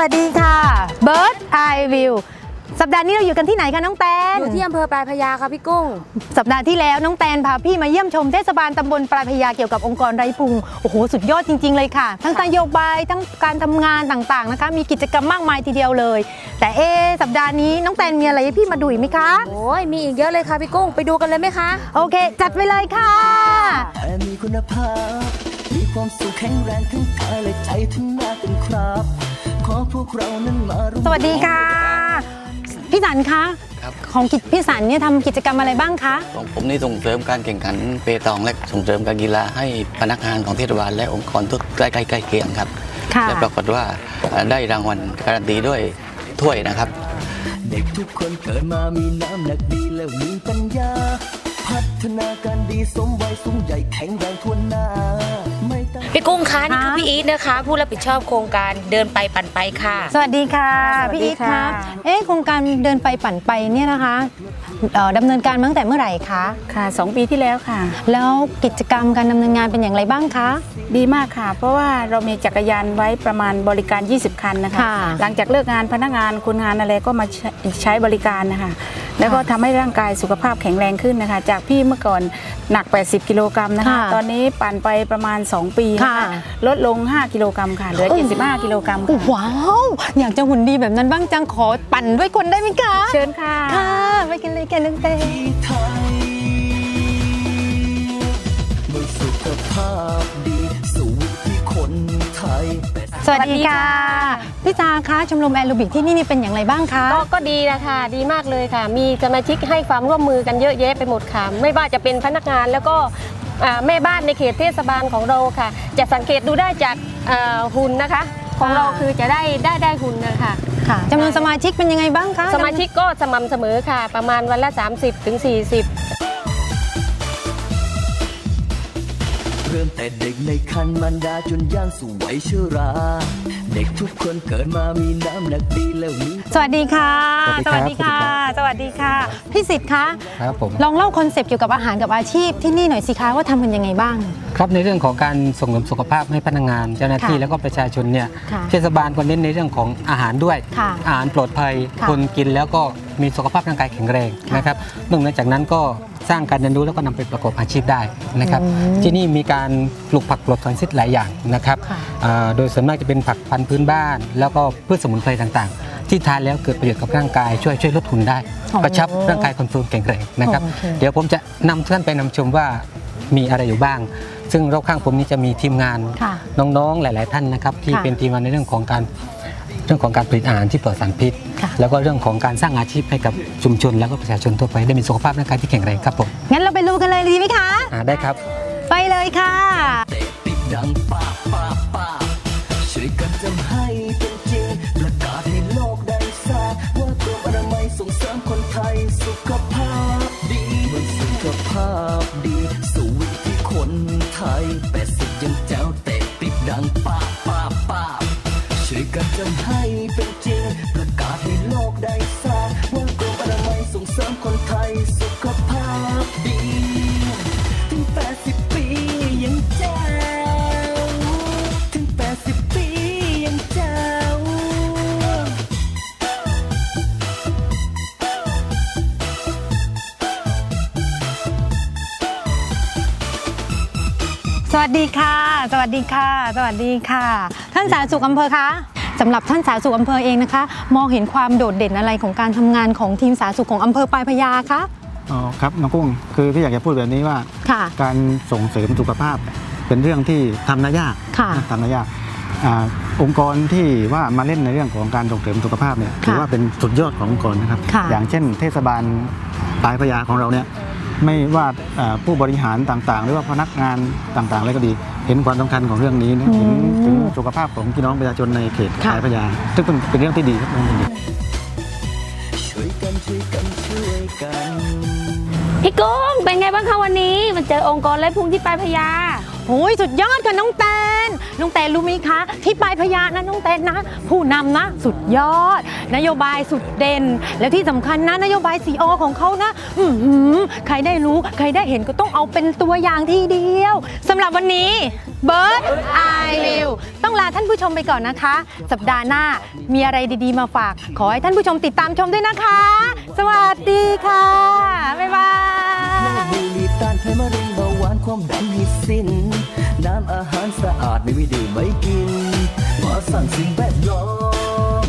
วัสดีค่ะ Bird Eye View สัปดาห์นี้เราอยู่กันที่ไหนคะน้องแตนอยู่ที่อำเภอปลายพญาค่ะพี่กุ้ง สัปดาห์ที่แล้วน้องแตนพาพี่มาเยี่ยมชมเทศบาลตำบลปลายพระยาเกี่ยวกับองค์กรไร้พุงโอ้โหสุดยอดจริง ๆ เลยค่ะ ทั้งนโยบายทั้งการทำงานต่างๆนะคะ มีกิจกรรมมากมายทีเดียวเลย แต่เอะสัปดาห์นี้น้องแตนมีอะไรให้พี่มาดูอีกไหมคะโอ้ยมีอีกเยอะเลยค่ะพี่กุ้งไปดูกันเลยไหมคะ โอเค จัดไปเลยค่ะแต่มีคุณภาพมีความสุขแข็งแรงทั้งกายและใจทั้งหน้าเป็นครับ ขอพวกเรานั้นมาร่วมสวัสดีค่ะ พี่สันคะครับของกิจพี่สันเนี่ยทำกิจกรรมอะไรบ้างคะของผมนี่ส่งเสริมการแข่งขันเปตองและส่งเสริมการกีฬาให้พนักงานของเทศบาลและองค์กรทุกใกล้ใกล้ใกล้เคียงครับค่ะและปรากฏว่าเอ่อได้รางวัลการันตีด้วยถ้วยนะครับ เด็กทุกคนเกิดมามีน้ำหนักดีและมีปัญญา พัฒนาการดีสมวัยสูงใหญ่แข็งแรงทวนหน้าไม่ต้อง พี่กุ้งคะนี่คือค่ะพี่อีทนะคะ ผู้รับผิดชอบโครงการเดินไปปั่นไปค่ะ สวัสดีค่ะสวัสดีพี่อีทค่ะคะเอ๊ะโครงการเดินไปปั่นไปเนี่ยนะคะเอ่อดำเนินการมาตั้งแต่เมื่อไหร่คะ ค่ะสองปีที่แล้วค่ะ แล้วกิจกรรมการดำเนินงานเป็นอย่างไรบ้างคะ ดีมากค่ะ เพราะว่าเรามีจักรยานไว้ประมาณบริการ 20 คันนะคะ ค่ะหลังจากเลิกงานพนักงานคนงานอะไรก็มาใช้ใช้บริการนะคะ แล้วก็ทำให้ร่างกายสุขภาพแข็งแรงขึ้นนะคะ จากพี่เมื่อก่อนหนัก 80 กิโลกรัมนะคะ ค่ะตอนนี้ปั่นไปประมาณ 2 ปีนะคะค่ะ ลดลง 5 กิโลกรัมค่ะเหลือ 75 กิโลกรัมค่ะว้าว อยากจะหุ่นดีแบบนั้นบ้างจังขอปั่นด้วยคนได้ไหมคะ เชิญค่ะ ค่ะ ไปกันเลยกันน้องเต้ ไทยเมื่อสุขภาพ สวัสดีค่ะ พี่จาคะชมรมแอโรบิกที่นี่นี่เป็นอย่างไรบ้างคะ ก็ก็ดีนะคะดีมากเลยค่ะ มีสมาชิกให้ความร่วมมือกันเยอะแยะไปหมดค่ะ ไม่ว่าจะเป็นพนักงานแล้วก็อ่าแม่บ้านในเขตเทศบาลของเราค่ะ จะสังเกตดูได้จากอ่าหุ่นนะคะ ของเราคือจะได้ได้ได้หุ่นนะคะค่ะจำนวนสมาชิกเป็นยังไงบ้างคะ สมาชิกก็สม่ำเสมอค่ะ ประมาณวันละ 30-40ถึง เริ่มแต่เด็กในคันมารดาจนย่างสู่วัยชรา เด็กทุกคนเกิดมามีน้ำหนักดีแล้วมีสวัสดีค่ะ สวัสดีครับสวัสดีค่ะ พี่สิทธิ์คะ ครับผม ลองเล่าคอนเซปต์เกี่ยวกับอาหารกับอาชีพที่นี่หน่อยสิคะว่าทำกันยังไงบ้าง ครับในเรื่องของการส่งเสริมสุขภาพให้พนักงาน เจ้าหน้าที่ค่ะแล้วก็ประชาชนเนี่ยค่ะเทศบาลก็เน้นในเรื่องของอาหารด้วยค่ะอาหารปลอดภัยค่ะคนกินแล้วก็มีสุขภาพร่างกายแข็งแรงค่ะนะครับนอกเหนือจากนั้นก็ สร้างการเรียนรู้แล้วก็นำไปประกอบอาชีพได้นะครับอืมที่นี่มีการปลูกผักปลอดสารพิษหลายอย่างนะครับค่ะอ่าโดยส่วนมากจะเป็นผักพันธุ์พื้นบ้าน แล้วก็พืชสมุนไพรต่างๆ ที่ทานแล้วเกิดประโยชน์กับร่างกายช่วยช่วยลดทุนได้อ๋อกระชับร่างกายคอนเฟิร์มแข็งแรงนะครับโอเคเดี๋ยวผมจะนำท่านไปนำชมว่ามีอะไรอยู่บ้าง ซึ่งรอบข้างผมนี้จะมีทีมงานค่ะน้องๆหลาย ๆ ท่านนะครับที่ค่ะเป็นทีมงานในเรื่องของการ เรื่องของการผลิตอาหารที่ปลอดสารพิษค่ะแล้วก็เรื่องของการสร้างอาชีพให้กับชุมชน แล้วก็ประชาชนทั่วไปได้มีสุขภาพร่างกายที่แข็งแรงครับผมงั้นเราไปดูกันเลยดีไหมคะอ่าได้ครับ ไปเลยค่ะ สวัสดีค่ะ สวัสดีค่ะ สวัสดีค่ะ ท่านสาธารณสุขอำเภอคะสำหรับท่านสาธารณสุขอำเภอเองนะคะ มองเห็นความโดดเด่นอะไรของการทำงานของทีมสาธารณสุขของอำเภอปลายพระยาคะอ๋อครับน้องกุ้งคือพี่อยากจะพูดแบบนี้ว่า ค่ะ การส่งเสริมสุขภาพเป็นเรื่องที่ทำนายากค่ะ ทำนายากอ่าองค์กรที่ว่ามาเล่นในเรื่องของการส่งเสริมสุขภาพเนี่ยถือว่าเป็นสุดยอดขององค์กรนะครับ ค่ะอย่างเช่นเทศบาลปลายพระยาของเราเนี่ย ไม่ว่าอ่าผู้บริหารต่างๆ หรือว่าพนักงานต่างๆอะไรก็ดี เห็นความสำคัญของเรื่องนี้นะเห็นถึงสุขภาพของพี่น้องประชาชนในเขตค่ะปลายพระยาซึ่งเป็นเป็นเรื่องที่ดีครับเป็นเรื่องที่ดีช่วยกันช่วยกันช่วยกันพี่กุ้งเป็นไงบ้างคะวันนี้ มันเจอองค์กรไร้พุงที่ปลายพญาโอ้ยสุดยอดค่ะน้องแต น้องแตนรู้ไหมคะ ที่ปลายพระยานะน้องแตนนะ ผู้นำนะ สุดยอด นโยบายสุดเด่น แล้วที่สำคัญนะนโยบายสีอของเขานะอืใครได้รู้ ใครได้เห็นก็ต้องเอาเป็นตัวอย่างที่เดียวสำหรับวันนี้ Bird Eye View ต้องลาท่านผู้ชมไปก่อนนะคะ สัปดาห์หน้ามีอะไรดีๆมาฝาก ขอให้ท่านผู้ชมติดตามชมด้วยนะคะ สวัสดีค่ะ ความดันให้สิ้น น้ำอาหารสะอาดไม่มีดื่มไม่กินมาสั่งสิ่งแวดล้อม